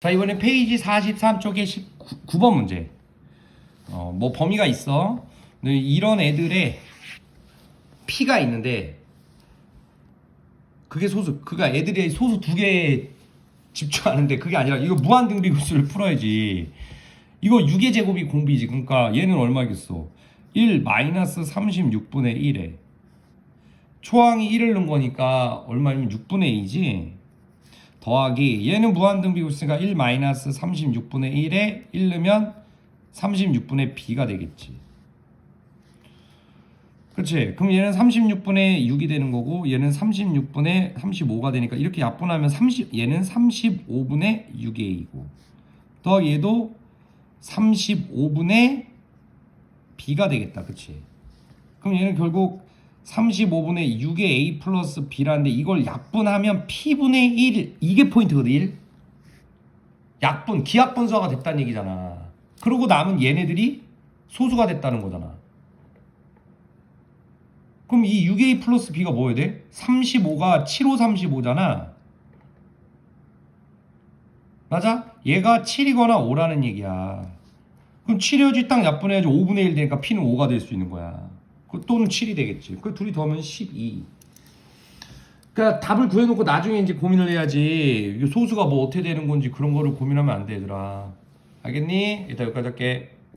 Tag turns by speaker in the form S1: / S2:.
S1: 자 이번에 페이지 43쪽에 19번 문제. 어, 뭐 범위가 있어. 이런 애들의 P가 있는데 그게 소수. 그가 애들의 소수 두 개에 집중하는데 그게 아니라 이거 무한등비구수를 풀어야지. 이거 6의 제곱이 공비지. 그러니까 얘는 얼마겠어? 1 마이너스 36분의 1에 초항이 1을 넣은 거니까 얼마냐면 6분의 2지. 더하기 얘는 무한등비구수니까 1 마이너스 36분의 1에 1 넣으면 36분의 b가 되겠지. 그렇지. 그럼 얘는 36분의 6이 되는 거고 얘는 36분의 35가 되니까 이렇게 약분하면 30 얘는 35분의 6a이고 더 얘도 35분의 b가 되겠다. 그렇지. 그럼 얘는 결국 35분의 6의 a 플러스 b라는데 이걸 약분하면 p분의 1 이게 포인트거든 1 약분 기하분수가 됐다는 얘기잖아. 그러고 남은 얘네들이 소수가 됐다는 거잖아. 그럼 이 6a 플러스 b가 뭐여야 돼? 35가 7535잖아. 맞아? 얘가 7이거나 5라는 얘기야. 그럼 7해야지 딱 약분해야지 5분의 1 되니까 p는 5가 될 수 있는 거야. 그 또는 7이 되겠지. 그 둘이 더하면 12. 그러니까 답을 구해놓고 나중에 이제 고민을 해야지. 소수가 뭐 어떻게 되는 건지 그런 거를 고민하면 안 돼, 얘들아. 알겠니? 이따 여기까지 할게.